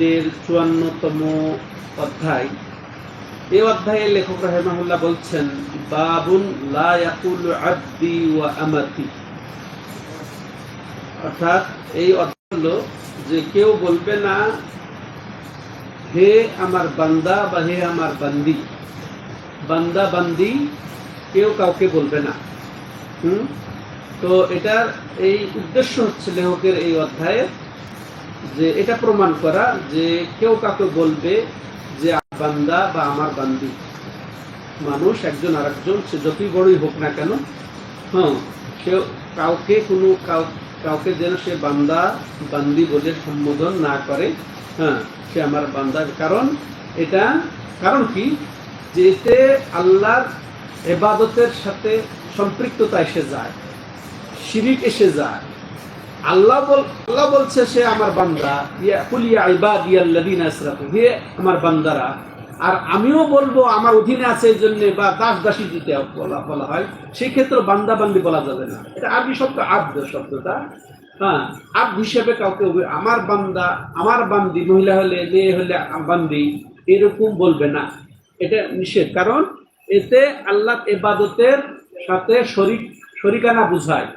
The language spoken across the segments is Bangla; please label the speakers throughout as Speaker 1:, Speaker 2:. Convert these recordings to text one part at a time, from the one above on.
Speaker 1: এর চুয়ান্নতম অধ্যায়। এই অধ্যায়ে লেখক রাহেমাহুল্লাহ বলছেন, বাবুন লা আব্দি ওয়া আমাতি। অর্থাৎ এই অধ্যায় হলো যে কেউ বলবে না, হে আমার বান্দা বা হে আমার বান্দি। বান্দা, বান্দি কেউ কাউকে বলবে না। হুম? তো এটার এই উদ্দেশ্য হচ্ছে লেখকের এই অধ্যায়ে যে এটা প্রমাণ করা যে কেউ কাউকে বলবে যে বান্দা বা আমার বান্দি। মানুষ একজন আরেকজন, সে যতই বড়ই হোক না কেন হ্যাঁ সে কাউকে কোনো কাউ- কাউকে যেন সে বান্দা, বান্দি বলে সম্বোধন না করে হ্যাঁ সে আমার বান্দা কারণ। এটা কারণ কি? যে এতে আল্লাহর এবাদতের সাথে সম্পৃক্ততা এসে যায়, শিরিক এসে যায় আল্লাহ বল আল্লাহ বলছে, সে আমার বান্দা। ইয়া ইবাদিয়াল্লাযিনা আসরাফু। হে আমার বান্দারা, আর আমিও বলব, আমার অধীনে আছে এই জন্য বা দাস দাসী দিতে বলা বলা হয় সেই ক্ষেত্রে বান্দা বান্দি বলা যাবে না। এটা আরবি শব্দ, আব্দ শব্দটা। হ্যাঁ আব হিসেবে কাউকে আমার বান্দা, আমার বান্দি, মহিলা হলে, মেয়ে হলে বান্দি, এরকম বলবে না। এটা নিষেধ। কারণ এতে আল্লাহ এবাদতের সাথে শরিক, শরিকানা বুঝায়।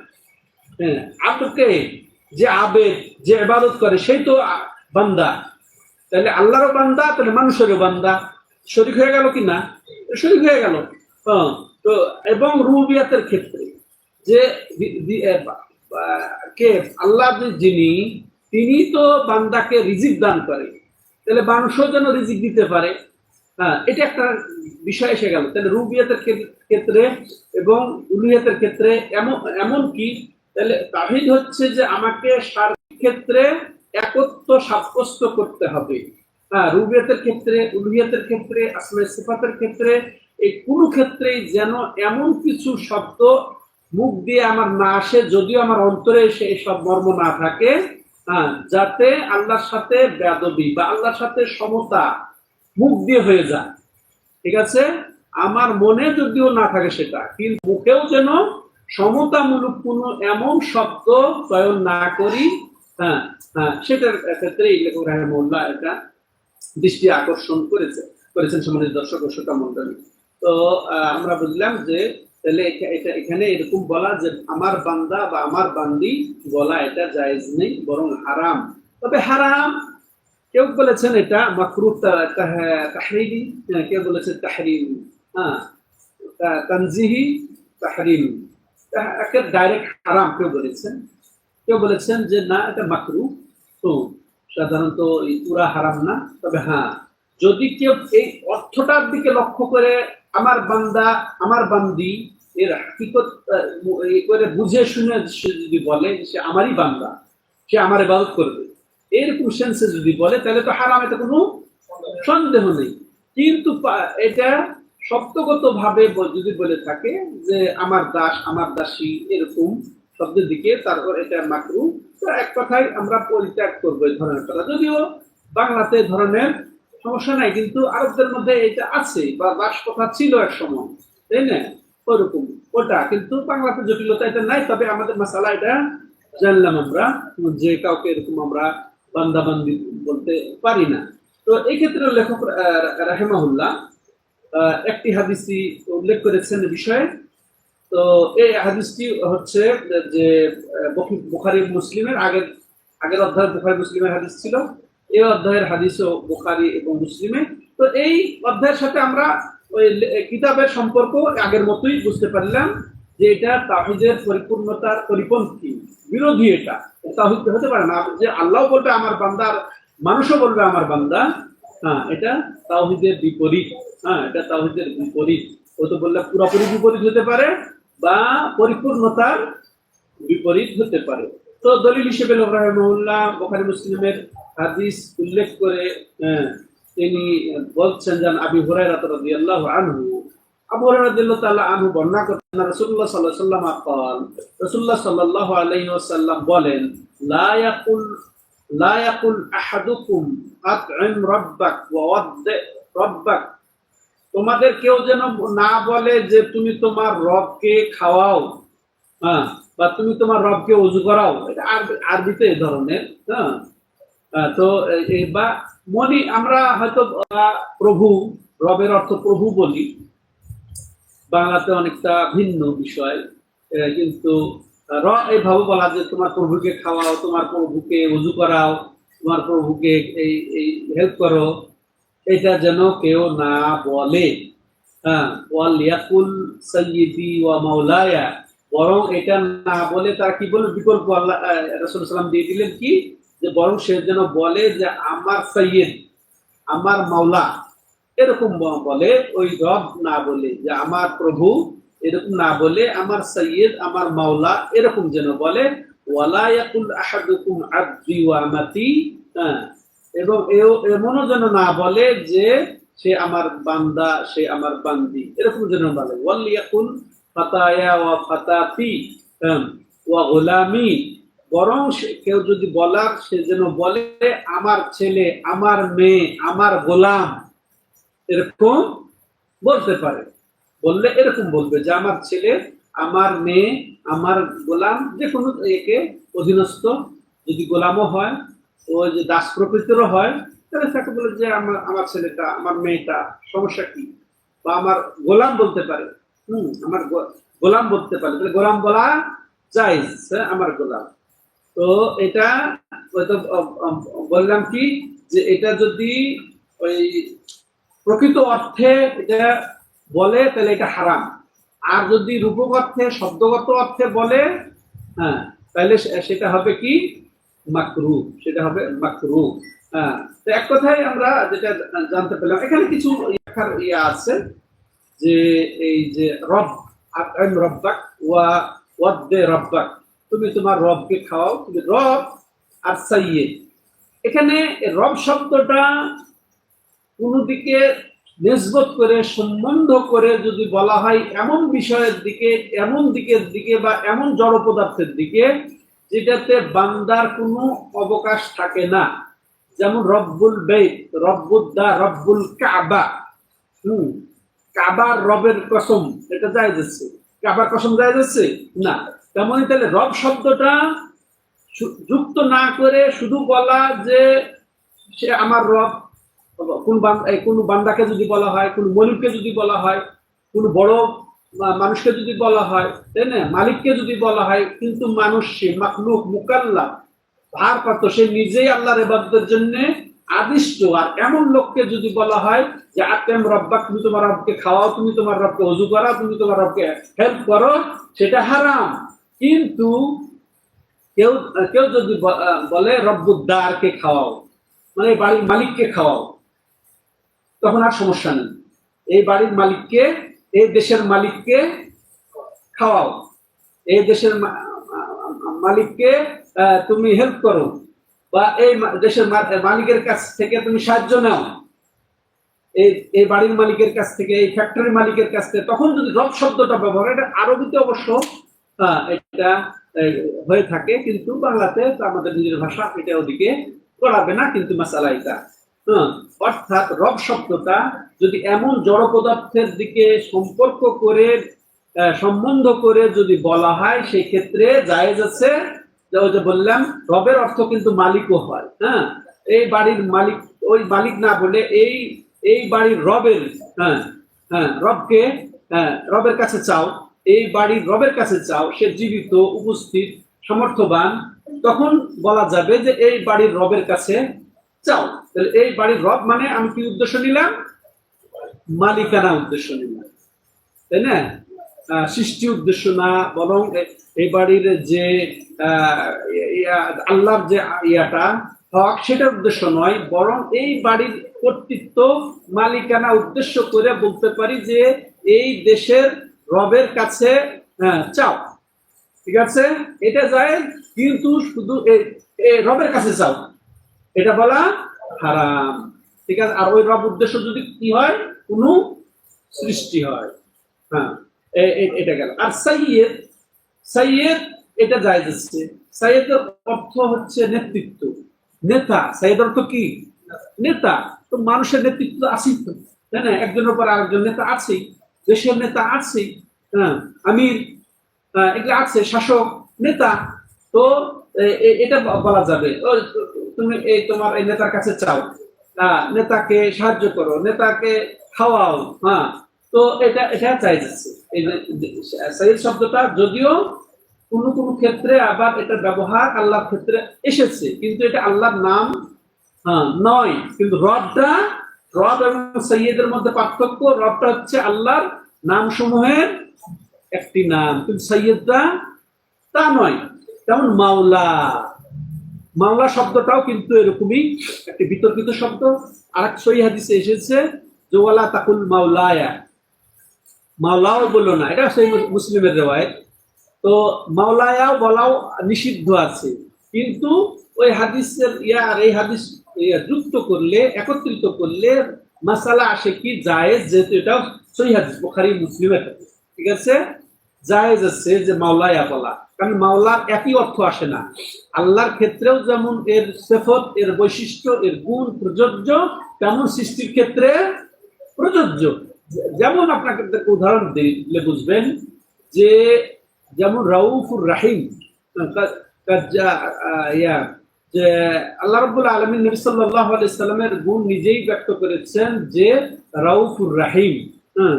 Speaker 1: হ্যাঁ আব্দকে যে আবেদ যে ইবাদত করে সেই তো বান্দা। তাহলে আল্লাহরও বান্দা তাহলে মানুষেরও বান্দা। শরিক হয়ে গেল কি না শরিক হয়ে গেল। হ্যাঁ, তো এবং রুবিয়াতের ক্ষেত্রে যে কে? আল্লাহ যিনি তিনি তো বান্দাকে রিজিক দান করে। তাহলে মানুষও যেন রিজিক দিতে পারে। হ্যাঁ এটা একটা বিষয় এসে গেল। তাহলে রুবিয়াতের ক্ষেত্রে এবং উলুহিয়াতের ক্ষেত্রে এমন এমন কি তাহলে তাহিদ হচ্ছে যে আমাকে সার্বিক ক্ষেত্রে একত্ব সাব্যস্ত করতে হবে। হ্যাঁ রুবিয়াতের ক্ষেত্রে, উলুহিয়াতের ক্ষেত্রে আসমাই সিফাতের ক্ষেত্রে এই কোনো ক্ষেত্রেই যেন এমন কিছু শব্দ মুখ দিয়ে আমার না আসে, যদিও আমার অন্তরে সেই সব মর্ম না থাকে হ্যাঁ যাতে আল্লাহর সাথে বেদবি বা আল্লাহর সাথে সমতা মুখ দিয়ে হয়ে যায়। ঠিক আছে? আমার মনে যদিও না থাকে সেটা, কিন্তু মুখেও যেন সমতামূলক কোনো এমন শব্দ চয়ন না করি হ্যাঁ হ্যাঁ সেটার ক্ষেত্রে লেখক রাহেমুল্লাহ এটা দৃষ্টি আকর্ষণ করেছে করেছেন সমাজের দর্শক ও শ্রোতা মন্ডলী তো আমরা বুঝলাম যে তাহলে এটা এখানে এরকম বলা যে আমার বান্দা বা আমার বান্দি বলা এটা জায়েজ নেই বরং হারাম। তবে হারাম কেউ বলেছেন এটা তাহ- তাহরিমি হ্যাঁ, কেউ বলেছেন তাহরিম হ্যাঁ তানজিহি তাহরিম। তা- একে ডাইরেক্ট হারাম কেউ বলেছেন। কেউ বলেছেন যে, না, এটা মাকরু। সাধারণত এই পুরা হারাম না। তবে হ্যাঁ যদি কেউ এই অর্থটার দিকে লক্ষ্য করে, আমার বান্দা, আমার বান্দি, এর হাকিকত করে বুঝে শুনে সে যদি বলে সে আমারই বান্দা, সে আমার ইবাদত করবে। এরকম সেন্সে যদি বলে, তাহলে তো হারাম এটা কোনো সন্দেহ নেই। কিন্তু এটা শব্দগত ভাবে যদি বলে থাকে যে আমার দাস, আমার দাসী এরকম শব্দের দিকে, তারপর এটা মাকরু। তো এক কথায় আমরা পরিত্যাগ করব এই ধরনের কথা। যদিও বাংলাতে ধরনের সমস্যা নাই, কিন্তু আরবদের মধ্যে এটা আছে বা দাস কথা ছিল এক সময়, তাই না? ওরকম, ওটা। কিন্তু বাংলাতে জটিলতা এটা নাই, তবে আমাদের মাসালা এটা জানলাম আমরা, যে কাউকে এরকম আমরা বান্দাবান্দি বলতে পারি না। তো এই ক্ষেত্রে লেখক রাহেমাহুল্লাহ একটি হাদিসি উল্লেখ করেছেন বিষয়ে। তো এই হাদিসটি হচ্ছে যে বুখারী মুসলিমের আগের আগের অধ্যায় বুখারী মুসলিমের হাদিস ছিল। এই অধ্যায়ের হাদিসও বুখারী এবং মুসলিমে। তো এই অধ্যায়ের সাথে আমরা ওই কিতাবের সম্পর্ক আগের মতোই বুঝতে পারলাম যে এটা তাহিদের পরিপূর্ণতার পরিপন্থী, বিরোধী এটা। তাহিদ হতে পারে না। যে আল্লাহ বলবে আমার বান্দার, মানুষও বলবে আমার বান্দা। হ্যাঁ এটা তাওহিদের বিপরীত হ্যাঁ এটা তাওহিদের বিপরীত ও তো বললে পুরোপুরি বিপরীত হতে পারে বা পরিপূর্ণতার বিপরীত হতে পারে তো দলিল হিসেবে লোক রহমউল্লাহ বোখারি মুসলিমের হাদিস উল্লেখ করে আহ, তিনি বলছেন যেন আবি হুরায়রা রাদিয়াল্লাহু আনহু আবু হুরায়রা রাদিয়াল্লাহু তাআলা আনহু বর্ণনা করতেন রাসূলুল্লাহ সাল্লাল্লাহু আলাইহি ওয়াসাল্লাম قال রাসূলুল্লাহ সাল্লাল্লাহু আলাইহি ওয়াসাল্লাম বলেন লা ইয়াকুল লা ইয়াকুল আহাদুকুম রাব্বাক রাব্বাক। তোমাদের কেউ যেন না বলে যে তুমি তোমার রবকে খাওয়াও হ্যাঁ বা তুমি তোমার রবকে উজু করাও। এটা আরবি- আরবিতে এই ধরনের হ্যাঁ। আহ, তো বা মনি আমরা হয়তো প্রভু রবের অর্থ প্রভু বলি। বাংলাতে অনেকটা ভিন্ন বিষয় কিন্তু র এইভাবে বলা যে তোমার প্রভুকে খাওয়াও তোমার প্রভুকে উজু করাও তোমার প্রভুকে এই এই হেল্প করো, এটা যেন কেউ না বলে। হ্যাঁ ওয়াল ইয়াকুল সাইয়্যিদি ওয়া মাওলায়া। বরং এটা না বলে তারা কি বলে? বিকল্প আল্লাহ রাসূল দিয়ে দিলেন কি? যে বরং সে যেন বলে যে আমার সৈয়দ আমার মাওলা, এরকম বলে, ওই রব না বলে, যে আমার প্রভু, এরকম না বলে, আমার সৈয়দ আমার মাওলা, এরকম যেন বলে। ওয়ালা ইয়াকুল আহাদুকুম আব্দি ওয়া আমাতি হ্যাঁ। এবং এমনও যেন না বলে যে সে আমার বান্দা সে আমার বান্দি। এরকম যেন বলে। ওয়াল ইয়াকুল ফাতায়া ওয়া ফাতাতি হ্যাঁ, ওয়া গোলামি। বরং কেউ যদি বলার সে যেন বলে আমার ছেলে আমার মেয়ে আমার গোলাম। এরকম বলতে পারে। বললে এরকম বলবে যে আমার ছেলে আমার মেয়ে আমার গোলাম যে কোনো একে অধীনস্থ, যদি গোলামও হয়, ও যে দাস প্রকৃতিরও হয়, তাহলে তাকে বলে যে আমার আমার ছেলেটা, আমার মেয়েটা, সমস্যা কি? বা আমার গোলাম বলতে পারে, হুম, আমার গোলাম বলতে পারে, তাহলে গোলাম বলা যায় আমার গোলাম। তো এটা বললাম কি, যে এটা যদি ওই প্রকৃত অর্থে এটা বলে, তাহলে এটা হারাম। আর যদি রূপক অর্থে শব্দগত অর্থে বলে হ্যাঁ তাহলে সেটা হবে কি? মাকরু, সেটা হবে মাকরু হ্যাঁ। তো এক কথায় আমরা যেটা জানতে পেলাম, এখানে কিছু লেখার ইয়ে আছে যে এই যে রব রব্বাক, ওয়া, ওয়াদ্দে রব্বাক। তুমি তোমার রবকে খাওয়াও, তুমি রব আর সাইয়ে। এখানে রব শব্দটা কোনো দিকে নিসবত করে, সম্বন্ধ করে যদি বলা হয় এমন বিষয়ের দিকে, এমন দিকের দিকে বা এমন জড় পদার্থের দিকে, যেটাতে বান্দার কোনো অবকাশ থাকে না। যেমন রব্বুল বেদ রব্বুদ্দা, রব্বুল কাবা। হুম, কাবার রবের কসম, এটা যায় যাচ্ছে। কাবার কসম যায় যাচ্ছে? না। তেমনই তাহলে রব শব্দটা যুক্ত না করে শুধু বলা যে সে আমার রব কোন কোন বান্দাকে যদি বলা হয়, কোন মলিককে যদি বলা হয়, কোন বড় মানুষকে যদি বলা হয়, তাই না? মালিককে যদি বলা হয়, কিন্তু মানুষ সে মাকলুক মুকাল্লা, ভারপ্রাপ্ত, সে নিজেই আল্লাহর এবাদতের জন্য আদিষ্ট। আর এমন লোককে যদি বলা হয় যে, আতেম রব্বাক, তুমি তোমার রবকে খাওয়াও, তুমি তোমার রবকে অজু করা তুমি তোমার রবকে হেল্প করো সেটা হারাম। কিন্তু কেউ কেউ যদি বলে, রব্বুদ্দারকে খাওয়াও মানে বাড়ির মালিককে খাওয়াও তখন আর সমস্যা নেই। এই বাড়ির মালিককে, এই দেশের মালিককে খাওয়াও। এই দেশের মালিককে তুমি হেল্প করো বা এই দেশের মালিকের কাছ থেকে তুমি সাহায্য নাও। এই এই বাড়ির মালিকের কাছ থেকে, এই ফ্যাক্টরির মালিকের কাছ থেকে। তখন যদি রব শব্দটা ব্যবহার এটা আরবিতে অবশ্য এটা হয়ে থাকে, কিন্তু বাংলাতে আমাদের নিজের ভাষা এটা ওদিকে করাবে না, কিন্তু মাসালা এটা অর্থাৎ রব শব্দটা যদি এমন জড় পদার্থের দিকে সম্পর্ক করে সম্বন্ধ করে যদি বলা হয়, সেই ক্ষেত্রে জায়েজ আছে। যে বললাম, রবের অর্থ কিন্তু মালিকও হয় হ্যাঁ? এই বাড়ির মালিক, ওই মালিক না বলে এই এই বাড়ির রবের হ্যাঁ হ্যাঁ রবকে হ্যাঁ রবের কাছে চাও, এই বাড়ির রবের কাছে চাও, সে জীবিত, উপস্থিত, সমর্থবান, তখন বলা যাবে যে এই বাড়ির রবের কাছে চাও। তাহলে এই বাড়ির রব মানে আমি কি উদ্দেশ্য নিলাম? মালিকানা উদ্দেশ্য নিলাম। তাই না? সৃষ্টি উদ্দেশ্য না বরং এই বাড়ির যে আল্লাহর যে ইয়াটা হক সেটার উদ্দেশ্য নয় বরং এই বাড়ির কর্তৃত্ব মালিকানা উদ্দেশ্য করে বলতে পারি যে এই দেশের রবের কাছে হ্যাঁ, চাও। ঠিক আছে? এটা যায় কিন্তু শুধু রবের কাছে চাও। এটা বলা হারাম। ঠিক আছে? আর ওই রব উদ্দেশ্য যদি কি হয়? কোনো সৃষ্টি হয়। হ্যাঁ এটা গেল। আর সাইয়েদ সাইয়েদ এটা যায় যাচ্ছে সাইয়েদের অর্থ হচ্ছে নেতৃত্ব। নেতা। সাইয়েদ অর্থ কি? নেতা। তো মানুষের নেতৃত্ব আছেই তো। তাই না? একজনের পর আরেকজন নেতা আছেই। দেশের নেতা আছেই। হ্যাঁ আমির আহ, এগুলো আছে। শাসক নেতা। তো এটা বলা যাবে। তুমি এই তোমার এই নেতার কাছে চাও। নেতাকে সাহায্য করো, নেতাকে খাওয়াও হ্যাঁ। তো এটা এটা চাই যাচ্ছে। এই যে শব্দটা যদিও কোনো কোনো ক্ষেত্রে আবার এটা ব্যবহার আল্লাহর ক্ষেত্রে এসেছে, কিন্তু এটা আল্লাহর নাম হ্যাঁ নয়। কিন্তু রবটা, রব এবং সৈয়দের মধ্যে পার্থক্য, রবটা হচ্ছে আল্লাহর নাম সমূহের একটি নাম। কিন্তু সৈয়দটা তা নয়। যেমন মাওলা। মাওলা শব্দটাও কিন্তু এরকমই একটি বিতর্কিত শব্দ। আর এক সই হাদিসে এসেছে জোয়ালা তাকুল মাওলায়া। মাওলাও বলল না, এটা সেই মুসলিমের রেওয়ায় তো মাওলায়াও বলাও নিষিদ্ধ আছে। কিন্তু ওই হাদিসের ইয়া আর এই হাদিস যুক্ত করলে, একত্রিত করলে মাসালা আসে কি জায়েজ, যেহেতু এটা সই হাদিস, বোখারি, মুসলিমের ঠিক আছে? জায়েজ আছে যে মাওলায়া বলা কারণ মাওলার একই অর্থ আসে না। আল্লাহর ক্ষেত্রেও যেমন এর সেফত, এর বৈশিষ্ট্য, এর গুণ, প্রযোজ্য, তেমন সৃষ্টির ক্ষেত্রে প্রযোজ্য। যেমন আপনাকে উদাহরণ দিলে বুঝবেন যে যেমন রাউফুর রাহিম ইয়া, যে আল্লাহ রাব্বুল আলামিন নবী সাল্লাল্লাহু আলাইহি সাল্লামের গুণ নিজেই ব্যক্ত করেছেন যে রাউফুর রাহিম হ্যাঁ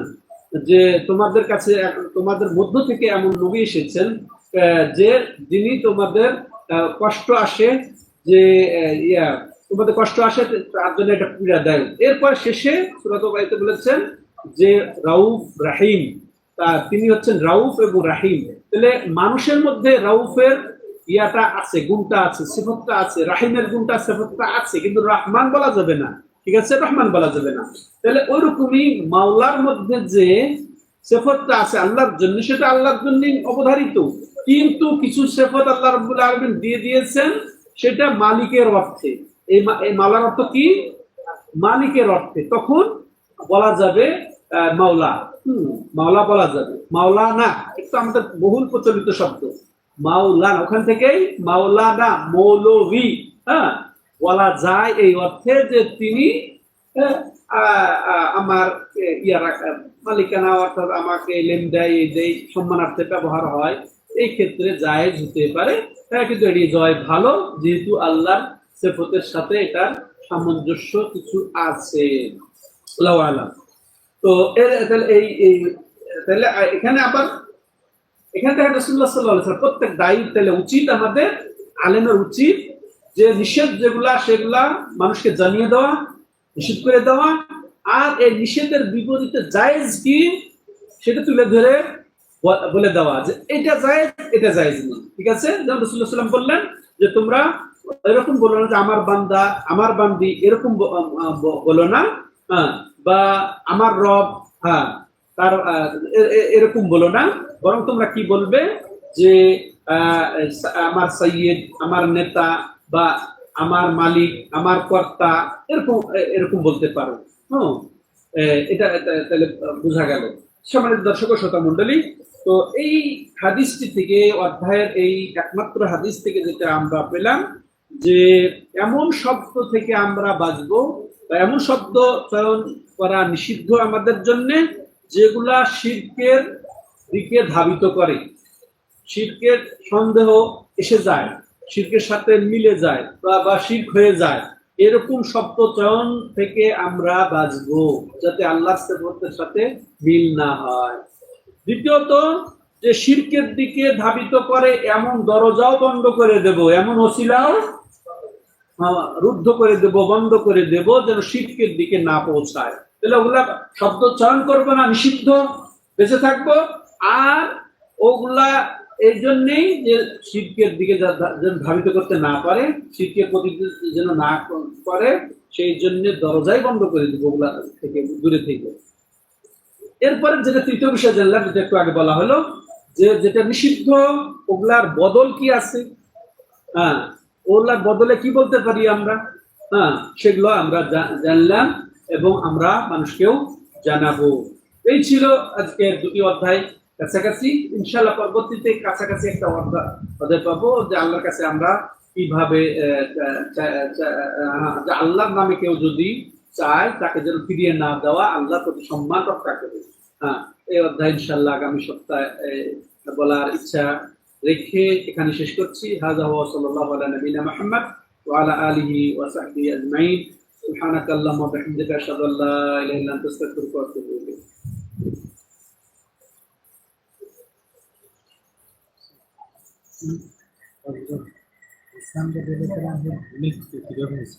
Speaker 1: যে তোমাদের কাছে তোমাদের মধ্য থেকে এমন নবী এসেছেন যে যিনি তোমাদের কষ্ট আসে, যে ইয়া, তোমাদের কষ্ট আসে, তার জন্য একটা পীড়া দেয়। এরপর শেষে সুরাত বলেছেন যে রাউফ রাহিম, তা তিনি হচ্ছেন রাউফ এবং রাহিম। তাহলে মানুষের মধ্যে রাউফের ইয়াটা আছে, গুণটা আছে, সিফতটা আছে, রাহিমের গুণটা, সিফতটা আছে, কিন্তু রহমান বলা যাবে না। ঠিক আছে, রহমান বলা যাবে না। তাহলে ওইরকমই মাওলার মধ্যে যে সেফতটা আছে আল্লাহর জন্য, সেটা আল্লাহর জন্য অবধারিত। কিন্তু কিছু সেফত আল্লাহ রব্বুল আলমিন দিয়ে দিয়েছেন, সেটা মালিকের অর্থে। এই মালার অর্থ কি? মালিকের অর্থে। তখন বলা যাবে মাওলা। হুম, মাওলা বলা যাবে। মাওলা না, একটু আমাদের বহুল প্রচলিত শব্দ। মাওলানা ওখান থেকেই মাওলানা মৌলভী। হ্যাঁ বলা যায় এই অর্থে যে তিনি আহ, আমার আহ, ইয়া রাখা- মালিকানা অর্থাৎ আমাকে লেন দেয় এই দেয় সম্মানার্থে ব্যবহার হয় এই ক্ষেত্রে জায়েজ হতে পারে। হ্যাঁ কিন্তু এটি জয় ভালো যেহেতু আল্লাহর সেফতের সাথে এটার সামঞ্জস্য কিছু আছে। তো এর তাহলে এই তাহলে এখানে আবার এখানে দেখা আলাইহি প্রত্যেক দায়ী তাহলে উচিত আমাদের আলেমের উচিত যে নিষেধ যেগুলা, সেগুলা মানুষকে জানিয়ে দেওয়া, নিষেধ করে দেওয়া, আর এই নিষেধের বিপরীতে জায়েজ কি, সেটা তুলে ধরে বলে দেওয়া যে এটা জায়েজ এটা জায়েজ নেই ঠিক আছে? যেমন রসুল্লাহ সাল্লাম বললেন যে, তোমরা এরকম বলো না যে, আমার বান্দা, আমার বান্দি এরকম বলো না। হ্যাঁ বা আমার রব হ্যাঁ তার এরকম বলো না। বরং তোমরা কি বলবে যে আমার সৈয়দ, আমার নেতা বা আমার মালিক, আমার কর্তা, এরকম এরকম বলতে পারো। হ্যাঁ এটা তাহলে বোঝা গেল। সম্মানিত দর্শক শ্রোতা মন্ডলী তো এই হাদিসটি থেকে, অধ্যায়ের এই একমাত্র হাদিস থেকে যেটা আমরা পেলাম, যে এমন শব্দ থেকে আমরা বাঁচবো, বা এমন শব্দ চয়ন করা নিষিদ্ধ আমাদের জন্য, যেগুলা শিল্পের দিকে ধাবিত করে। শিল্পের সন্দেহ এসে যায়। শিল্পের সাথে মিলে যায় বা বা শির্ক হয়ে যায়। এরকম শব্দ চয়ন থেকে আমরা বাঁচবো যাতে আল্লাহ সেবতের সাথে মিল না হয়। দ্বিতীয়ত যে শির্কের দিকে ধাবিত করে এমন দরজাও বন্ধ করে দেব এমন আহ, রুদ্ধ করে দেব বন্ধ করে দেব যেন শির্কের দিকে না পৌঁছায়। তাহলে ওগুলা শব্দ চয়ন করব না নিষিদ্ধ বেঁচে থাকব আর ওগুলা এই জন্যেই যে শিল্পের দিকে যেন ধাবিত করতে না পারে শিল্পের প্রতি যেন না করে, সেই জন্য দরজাই বন্ধ করে দিব ওগুলা থেকে, দূরে থেকে। এরপরে যেটা তৃতীয় বিষয় জানলাম, যেটা একটু আগে বলা হলো, যে যেটা নিষিদ্ধ, ওগুলার বদল কি আছে? হ্যাঁ ওগুলার বদলে কি বলতে পারি আমরা? হ্যাঁ সেগুলো আমরা জানলাম এবং আমরা মানুষকেও জানাব। এই ছিল আজকে দুটি অধ্যায়। কাছাকাছি ইনশাল্লাহ পরবর্তীতে কাছাকাছি একটা অধ্যায় অধ্যায় পাবো যে আল্লাহর কাছে আমরা কিভাবে আহ, চা- চা- আহ, যে আল্লাহর নামে কেউ যদি চায় তাকে যেন ফিরিয়ে না দেওয়া আল্লাহর প্রতি সম্মান রক্ষা করে হ্যাঁ এই অধ্যায় ইনশাল্লাহ আগামী সপ্তাহে আহ, বলার ইচ্ছা রেখে এখানে শেষ করছি হাজা ওয়া সাল্লাল্লাহু আলা নবিনা মুহাম্মদ ওয়া আলা আলিহি ওয়া সাহবিহি আজমাইন سبحانك اللهم وبحمدك اشهد ان لا اله Tabii tabii. İslam'da böyle
Speaker 2: falan hep yemek tüketilir?